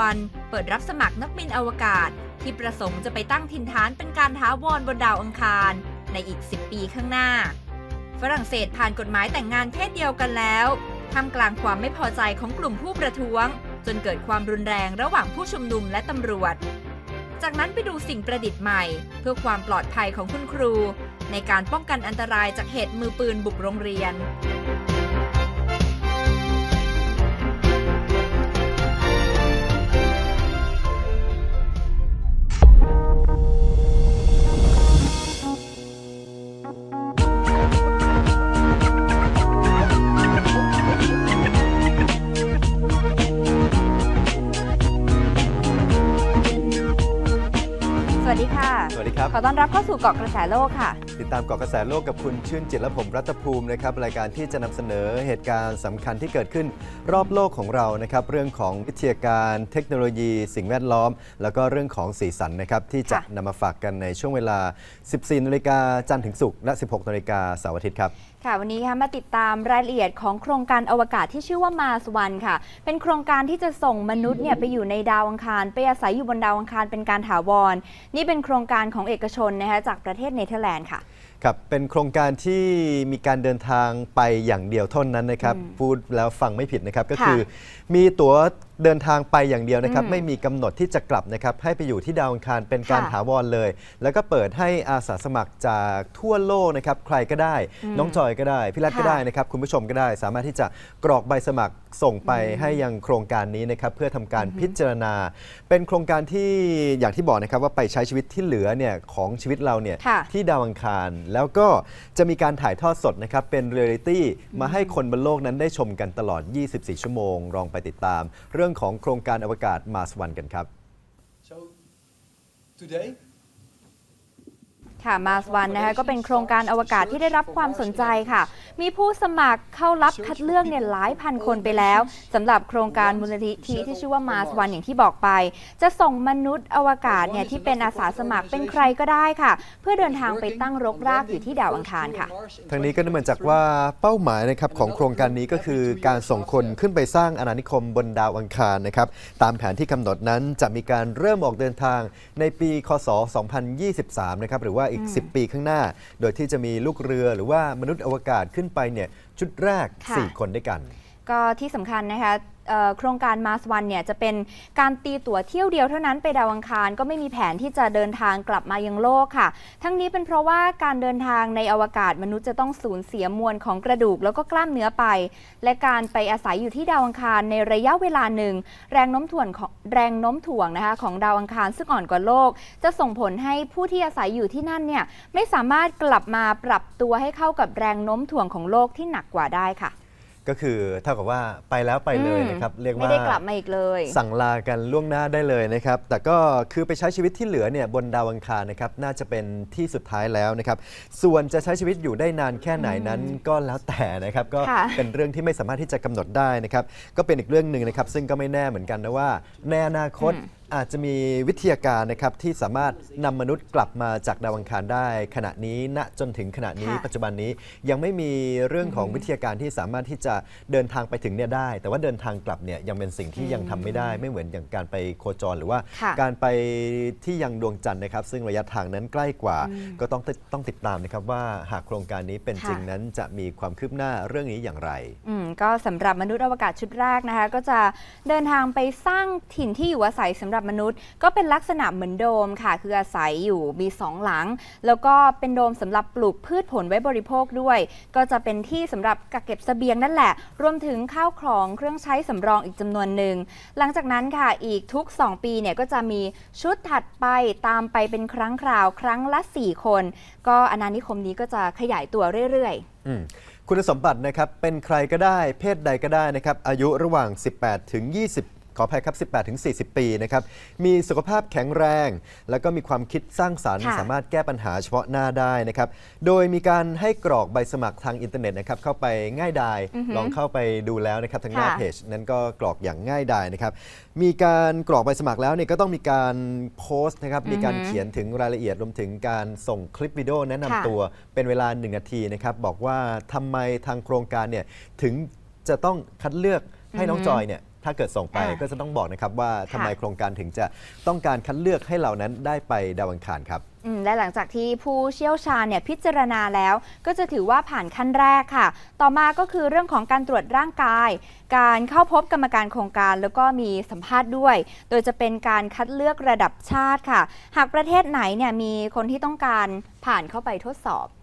วัน เปิดรับสมัครนักบินอวกาศ ที่ประสงค์จะไปตั้งถิ่นฐานเป็นการท้าวรบนดาวอังคาร ในอีก 10 ปีข้างหน้า ฝรั่งเศสผ่านกฎหมายแต่งงานเพศเดียวกันแล้วทำกลางความไม่พอใจของกลุ่มผู้ประท้วง จนเกิดความรุนแรงระหว่างผู้ชุมนุมและตำรวจ จากนั้นไปดูสิ่งประดิษฐ์ใหม่ เพื่อความปลอดภัยของคุณครู ในการป้องกันอันตรายจากเหตุมือปืนบุกโรงเรียน อต้อนรับเข้าสู่เกาะกระแสโลกค่ะ ติดตามเกาะกระแสโลกกับคุณชื่นจิตและผมรัตภูมินะครับรายการที่จะนำเสนอเหตุการณ์สำคัญที่เกิดขึ้นรอบโลกของเรานะครับเรื่องของวิทยาการเทคโนโลยี สิ่งแวดล้อม แล้วก็เรื่องของสีสันนะครับที่จะค่ะนำมาฝากกันในช่วงเวลา 14นาฬิกาจันทร์ถึงศุกร์และ 16นาฬิกาเสาร์อาทิตย์ครับ ค่ะวันนี้ค่ะมาติดตามรายละเอียดของโครงการอวกาศที่ชื่อว่ามาสวันค่ะ เป็นโครงการที่จะส่งมนุษย์เนี่ยไปอยู่ในดาวอังคาร ไปอาศัยอยู่บนดาวอังคารเป็นการถาวร นี่เป็นโครงการของเอกชนนะคะจากประเทศเนเธอร์แลนด์ค่ะ ครับเป็นโครงการที่มีการเดินทางไปอย่างเดียวเท่านั้นนะครับ พูดแล้วฟังไม่ผิดนะครับก็ค่ะคือ มีตั๋วเดินทางไปอย่างเดียวนะครับอืมไม่มีกำหนดที่จะกลับนะครับ ให้ไปอยู่ที่ดาวอังคารเป็นการค่ะถาวรเลย แล้วก็เปิดให้อาสาสมัครจากทั่วโลกนะครับ ใครก็ได้ น้องจอยก็ได้ พี่รัตก็ค่ะได้นะครับ คุณผู้ชมก็ได้ สามารถที่จะกรอกใบสมัครส่งไปให้ยังโครงการนี้นะครับเพื่อทำการพิจารณา เป็นโครงการที่อย่างที่บอกนะครับว่าไปใช้ชีวิตที่เหลือเนี่ยของชีวิตเราเนี่ยค่ะที่ดาวอังคาร แล้วก็จะมีการถ่ายทอดสดนะครับเป็นเรียลิตี้มาให้คนบนโลกนั้นได้ชมกันตลอด 24 ชั่วโมงลองไปติดตาม เรื่องของโครงการอวกาศมาสวันกันครับ So today ค่ะมาสวันนะคะก็เป็นโครงการอวกาศที่ได้รับความสนใจค่ะ มีผู้สมัครเข้ารับคัดเลือกเนี่ยหลายพันคนไปแล้วสำหรับโครงการมูลนิธิที่ชื่อว่ามาสวันอย่างที่บอกไป จะส่งมนุษย์อวกาศเนี่ยที่เป็นอาสาสมัครเป็นใครก็ได้ค่ะ เพื่อเดินทางไปตั้งรกรากอยู่ที่ดาวอังคารค่ะทางนี้ก็เนื่องจากว่าเป้าหมายนะครับของโครงการนี้ก็คือการส่งคนขึ้นไปสร้างอาณานิคมบนดาวอังคารนะครับตามแผนที่กำหนดนั้นจะมีการเริ่มออกเดินทางในปี คศ 2023 นะครับหรือว่าอีก 10 ปีข้างหน้า โดยที่จะมีลูกเรือหรือว่ามนุษย์อวกาศขึ้นไปเนี่ยชุดแรก ค่ะ 4 คนด้วยกัน ก็ที่สำคัญนะคะเอ่อ โครงการมาสวันเนี่ยจะเป็นการตีตั๋วเที่ยวเดียวเท่านั้นไปดาวอังคารก็ไม่มีแผนที่จะเดินทางกลับมายังโลกค่ะ ทั้งนี้เป็นเพราะว่าการเดินทางในอวกาศมนุษย์จะต้องสูญเสียมวลของกระดูกแล้วก็กล้ามเนื้อไป และการไปอาศัยอยู่ที่ดาวอังคารในระยะเวลาหนึ่ง แรงโน้มถ่วงของแรงโน้มถ่วงนะคะของดาวอังคารซึ่งอ่อนกว่าโลก จะส่งผลให้ผู้ที่อาศัยอยู่ที่นั่นเนี่ยไม่สามารถกลับมาปรับตัวให้เข้ากับแรงโน้มถ่วงของโลกที่หนักกว่าได้ค่ะ ก็คือเท่ากับว่าไปแล้วไปเลยนะครับเรียกว่าไม่ได้กลับมาอีกเลย สั่งลากันล่วงหน้าได้เลยนะครับ แต่ก็คือไปใช้ชีวิตที่เหลือเนี่ยบนดาวอังคารนะครับน่าจะเป็นที่สุดท้ายแล้วนะครับ ส่วนจะใช้ชีวิตอยู่ได้นานแค่ไหนนั้นก็แล้วแต่นะครับ ก็ค่ะเป็นเรื่องที่ไม่สามารถที่จะกำหนดได้นะครับ ก็เป็นอีกเรื่องหนึ่งนะครับ ซึ่งก็ไม่แน่เหมือนกันนะว่าในอนาคต อาจจะมีวิทยาการนะครับที่สามารถนำมนุษย์กลับมาจากดาวอังคารได้ ขณะนี้ณจนถึงขณะนี้ค่ะ ปัจจุบันนี้ยังไม่มีเรื่องของวิทยาการที่สามารถที่จะเดินทางไปถึงเนี่ยได้ แต่ว่าเดินทางกลับเนี่ยยังเป็นสิ่งที่ยังทำไม่ได้ ไม่เหมือนอย่างการไปโคจรหรือว่า ค่ะการไปที่ยังดวงจันทร์นะครับ ซึ่งระยะทางนั้นใกล้กว่า ก็ต้องติดต้องติดตามนะครับว่าหากโครงการนี้เป็นค่ะจริงนั้นจะมีความคืบหน้าเรื่องนี้อย่างไร อืมก็สำหรับมนุษย์อวกาศชุดแรกนะคะ ก็จะเดินทางไปสร้างถิ่นที่อยู่อาศัยสำหรับมนุษย์ ก็เป็นลักษณะเหมือนโดมค่ะ คืออาศัยอยู่มีสองหลัง แล้วก็เป็นโดมสำหรับปลูกพืชผลไว้บริโภคด้วย ก็จะเป็นที่สำหรับกักเก็บเสบียงนั่นแหละ รวมถึงข้าวของเครื่องใช้สำรองอีกจำนวนหนึ่ง หลังจากนั้นค่ะอีกทุก 2 ปีเนี่ยก็จะมีชุดถัดไปตามไปเป็นครั้งคราวครั้งละ 4 คน ก็อาณานิคมนี้ก็จะขยายตัวเรื่อยๆคุณสมบัตินะครับเป็นใครก็ได้เพศใดก็ได้นะครับอายุระหว่าง 18 ถึง 20 ขออภัยครับ 18ถึง40 ปีนะครับ มีสุขภาพแข็งแรง แล้วก็มีความคิดสร้างสารรค์ ค่ะสามารถแก้ปัญหาเฉพาะหน้าได้นะครับ โดยมีการให้กรอกใบสมัครทางอินเทอร์เน็ตนะครับ เข้าไปง่ายดาย อือหือลองเข้าไปดูแล้วนะครับทางหน้าค่ะ เพจนั้นก็กรอกอย่างง่ายดายนะครับ มีการกรอกใบสมัครแล้วเนี่ยก็ต้องมีการโพสต์นะครับ มีการอือหือเขียนถึงรายละเอียดรวมถึงการส่งคลิปวิดีโอแนะนำค่ะตัว เป็นเวลา 1 นาทีนะครับ บอกว่าทำไมทางโครงการเนี่ยถึงจะต้องคัดเลือกให้น้องอือฮึจอยเนี่ย ถ้าเกิดส่งไปอ่าก็จะต้องบอกนะครับว่าทำไมค่ะโครงการถึงจะต้องการคัดเลือกให้เรานั้นได้ไปดาวอังคารครับอืมและหลังจากที่ผู้เชี่ยวชาญเนี่ยพิจารณาแล้ว ก็จะถือว่าผ่านขั้นแรกค่ะ ต่อมาก็คือเรื่องของการตรวจร่างกาย การเข้าพบกรรมการโครงการแล้วก็มีสัมภาษณ์ด้วย โดยจะเป็นการคัดเลือกระดับชาติค่ะ หากประเทศไหนเนี่ยมีคนที่ต้องการผ่านเข้าไปทดสอบอืม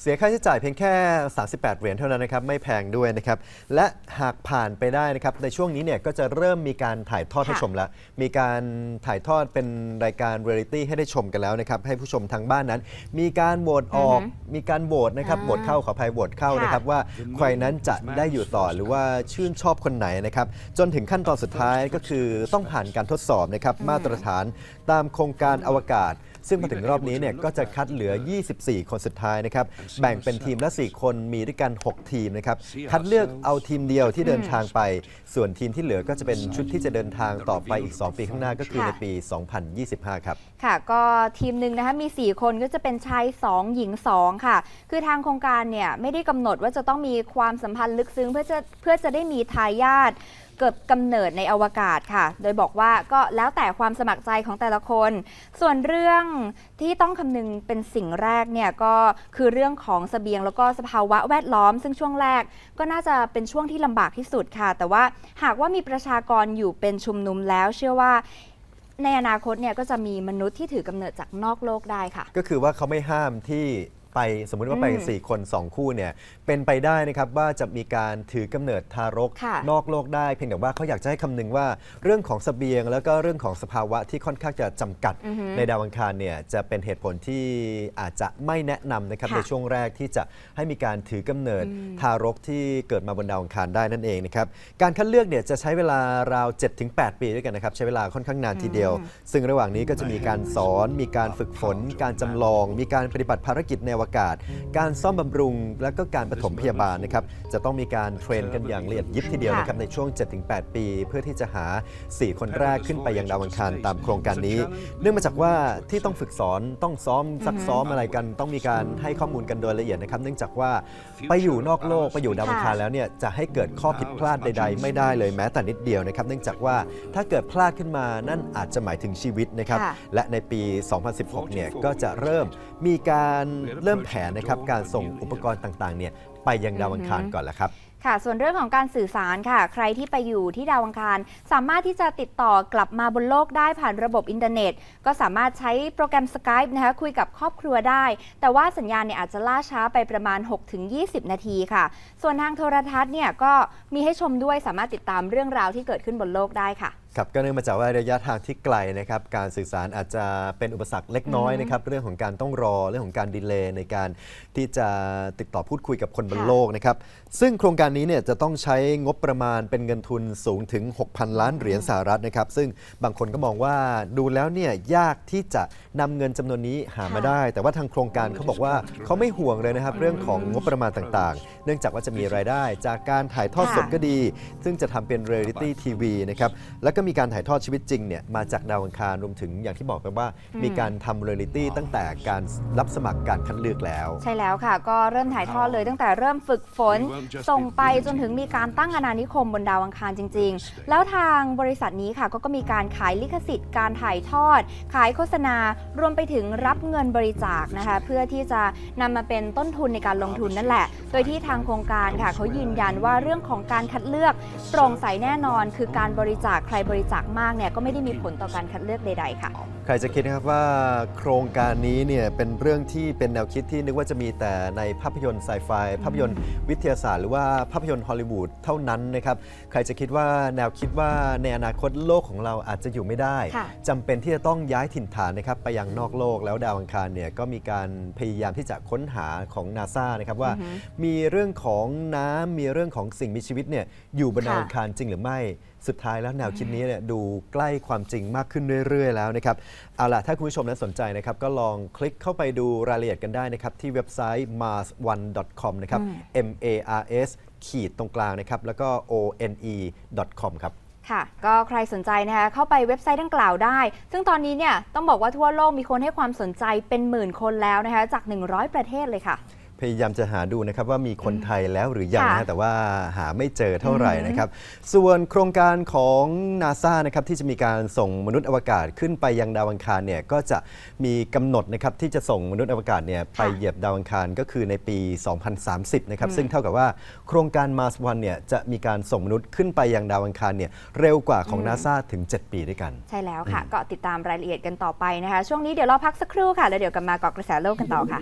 เสียค่าใช้จ่ายเพียงแค่ 38 เหรียญเท่านั้นนะครับ ไม่แพงด้วยนะครับ และหากผ่านไปได้นะครับ ในช่วงนี้เนี่ยก็จะเริ่มมีการถ่ายทอดให้ค่ะชมแล้ว มีการถ่ายทอดเป็นรายการเรียลิตี้ให้ได้ชมกันแล้วนะครับ ให้ผู้ชมทางบ้านนั้น มีการโหวตออกอือฮึมีการโหวตนะครับอ่าโหวตเข้าขออภัยโหวตเข้าค่ะนะครับว่าใครนั้นจะได้อยู่ต่อหรือว่าชื่นชอบคนไหนนะครับ จนถึงขั้นตอนสุดท้ายก็คือต้องผ่านการทดสอบนะครับ มาตรฐานตามโครงการอวกาศ ซึ่งมาถึงรอบนี้เนี่ยก็จะคัดเหลือ 24 คนสุดท้ายนะครับ แบ่งเป็นทีมละ 4 คนมีด้วยกัน 6 ทีมนะครับ คัดเลือกเอาทีมเดียวที่เดินทางไป ส่วนทีมที่เหลือก็จะเป็นชุดที่จะเดินทางต่อไปอีก 2 ปีข้างหน้าก็คือค่ะในปี 2025 ครับ ค่ะ ก็ทีมหนึ่งนะคะมี 4 คนก็จะเป็นชาย 2 หญิง 2 ค่ะ คือทางโครงการเนี่ยไม่ได้กำหนดว่าจะต้องมีความสัมพันธ์ลึกซึ้งเพื่อจะเพื่อจะได้มีทายาท เกิดกำเนิดในอวกาศค่ะ โดยบอกว่าก็แล้วแต่ความสมัครใจของแต่ละคน ส่วนเรื่องที่ต้องคำนึงเป็นสิ่งแรกเนี่ยก็คือเรื่องของเสบียงแล้วก็สภาวะแวดล้อม ซึ่งช่วงแรกก็น่าจะเป็นช่วงที่ลำบากที่สุดค่ะ แต่ว่าหากว่ามีประชากรอยู่เป็นชุมนุมแล้ว เชื่อว่าในอนาคตเนี่ยก็จะมีมนุษย์ที่ถือกำเนิดจากนอกโลกได้ค่ะ ก็คือว่าเขาไม่ห้ามที่ ไปสมมุติว่าไปอืม4คน 2 คู่เนี่ยเป็นไปได้นะครับว่าจะมีการถือกำเนิดทารก ค่ะนอกโลกได้เพียงแต่ว่าเขาอยากจะให้คำนึงว่าเรื่องของเสบียง แล้วก็เรื่องของสภาวะที่ค่อนข้างจะจำกัดอือฮึในดาวอังคารเนี่ยจะเป็นเหตุผลที่อาจจะไม่แนะนำนะครับค่ะในช่วงแรกที่จะให้มีการถือกำเนิดทารกที่เกิดมาบนดาวอังคารได้นั่นเองนะครับการคัดเลือกเนี่ยจะใช้เวลาราว 7-8 ปีด้วยกันนะครับใช้เวลาค่อนข้างนานทีเดียว ซึ่งระหว่างนี้ก็จะมีการสอน มีการฝึกฝน การจำลอง มีการปฏิบัติภารกิจในอวกาศ การซ่อมบำรุง และก็การปฐมพยาบาลนะครับจะต้องมีการเทรนกันอย่างละเอียดยิบทีเดียวนะครับในช่วง 7-8 ปี เพื่อที่จะหา 4 คนแรกขึ้นไปยังดาวอังคารตามโครงการนี้ เนื่องมาจากว่าที่ต้องฝึกสอนต้องซ้อมซักซ้อมอะไรกัน ต้องมีการให้ข้อมูลกันโดยละเอียดนะครับ เนื่องจากว่าไปอยู่นอกโลกไปอยู่ดาวอังคารแล้วเนี่ยจะให้เกิดข้อผิดพลาดใด ๆ ไม่ได้เลยแม้แต่นิดเดียวนะครับ เนื่องจากว่าถ้าเกิดพลาดขึ้นมานั่นอาจจะหมายถึงชีวิตนะครับและในปี 2016 เนี่ยก็จะเริ่มมีการเริ่มแผนนะครับการส่งอุปกรณ์ต่างๆเนี่ยไปยังดาวอังคารก่อนละครับ ค่ะ ส่วนเรื่องของการสื่อสารค่ะ ใครที่ไปอยู่ที่ดาวอังคาร สามารถที่จะติดต่อกลับมาบนโลกได้ผ่านระบบอินเทอร์เน็ต ก็สามารถใช้โปรแกรม Skype นะคะคุยกับครอบครัวได้ แต่ว่าสัญญาณเนี่ยอาจจะล่าช้าไปประมาณ 6-20 นาทีค่ะ ส่วนทางโทรทัศน์เนี่ยก็มีให้ชมด้วยสามารถติดตามเรื่องราวที่เกิดขึ้นบนโลกได้ค่ะครับก็เนื่องมาจากว่าระยะทางที่ไกลนะครับการสื่อสารอาจจะเป็นอุปสรรคเล็กน้อยนะครับเรื่องของการต้องรอเรื่องของการดีเลย์ในการที่จะติดต่อพูดคุยกับคนบนค่ะโลกนะครับซึ่งโครงการนี้เนี่ยจะต้องใช้งบประมาณเป็นเงินทุนสูงถึง 6,000 ล้านเหรียญสหรัฐนะครับ ซึ่งบางคนก็มองว่าดูแล้วเนี่ยยากที่จะนำเงินจำนวนนี้หามาได้ แต่ว่าทางโครงการเขาบอกว่าเขาไม่ห่วงเลยนะครับ เรื่องของงบประมาณต่างๆ เนื่องจากว่าจะมีรายได้ จากการถ่ายทอดสดก็ดี ซึ่งจะทำเป็นเรียลิตี้ทีวีนะครับแล้วก็มีการถ่ายทอดชีวิตจริงเนี่ยมาจากดาวอังคารรวมถึงอย่างที่บอกไปว่า มีการทำเรียลิตี้ตั้งแต่การรับสมัครการคัดเลือกแล้ว ใช่แล้วค่ะ ก็เริ่มถ่ายทอดเลยตั้งแต่เริ่มฝึกฝนส่งไปจนถึงมีการตั้งอาณานิคมบนดาวอังคารจริง ๆ แล้วทางบริษัทนี้ค่ะก็ก็มีการขายลิขสิทธิ์ การถ่ายทอด ขายโฆษณารวมไปถึงรับเงินบริจาคนะคะเพื่อที่จะนำมาเป็นต้นทุนในการลงทุนนั่นแหละ โดยที่ทางโครงการค่ะเขายืนยันว่าเรื่องของการคัดเลือกโปร่งใสแน่นอน คือการบริจาคใครบริจาคมากเนี่ยก็ไม่ได้มีผลต่อการคัดเลือกใด ๆ ค่ะ ใครจะคิดนะครับว่าโครงการนี้เนี่ยเป็นเรื่องที่เป็นแนวคิดที่นึกว่าจะมีแต่ในภาพยนตร์ไซไฟภาพยนตร์วิทยาศาสตร์หรือว่าภาพยนตร์ฮอลลีวูดเท่านั้นนะครับใครจะคิดว่าแนวคิดว่าในอนาคตโลกของเราอาจจะอยู่ไม่ได้ค่ะจำเป็นที่จะต้องย้ายถิ่นฐานนะครับไปยังนอกโลกแล้วดาวอังคารเนี่ยก็มีการพยายามที่จะค้นหาของนาซานะครับว่าอือฮึมีเรื่องของน้ำมีเรื่องของสิ่งมีชีวิตเนี่ยอยู่บนดาวค่ะอังคารจริงหรือไม่สุดท้ายแล้วแนวคิดนี้เนี่ยดูใกล้ความจริงมากขึ้นเรื่อย ๆ แล้วนะครับ เอาล่ะ ถ้าคุณผู้ชมนั้นสนใจนะครับ ก็ลองคลิกเข้าไปดูรายละเอียดกันได้นะครับ ที่เว็บไซต์ mars1.com นะครับ m a r s ขีดตรงกลางนะครับ แล้วก็ o n e com ครับค่ะ ก็ใครสนใจนะคะเข้าไปเว็บไซต์ดังกล่าวได้ ซึ่งตอนนี้เนี่ยต้องบอกว่าทั่วโลกมีคนให้ความสนใจเป็นหมื่นคนแล้วนะคะจาก 100 ประเทศเลยค่ะ พยายามจะหาดูนะครับว่ามีคนไทยแล้วหรือยังนะค่ะฮะแต่ว่าหาไม่เจอเท่าไหร่นะครับ ส่วนโครงการของนาซานะครับที่จะมีการส่งมนุษย์อวกาศขึ้นไปยังดาวอังคารเนี่ยก็จะมีกำหนดนะครับที่จะส่งมนุษย์อวกาศเนี่ยไปเหยียบดาวอังคารก็คือในปี 2030 นะครับซึ่งเท่ากับว่าโครงการ Mars One เนี่ยจะมีการส่งมนุษย์ขึ้นไปยังดาวอังคารเนี่ยเร็วกว่าของนาซาถึง 7 ปีด้วยกัน ใช่แล้วค่ะ ก็ติดตามรายละเอียดกันต่อไปนะคะ ช่วงนี้เดี๋ยวเราพักสักครู่ค่ะ แล้วเดี๋ยวกลับมาเกาะกระแสโลกกันต่อค่ะ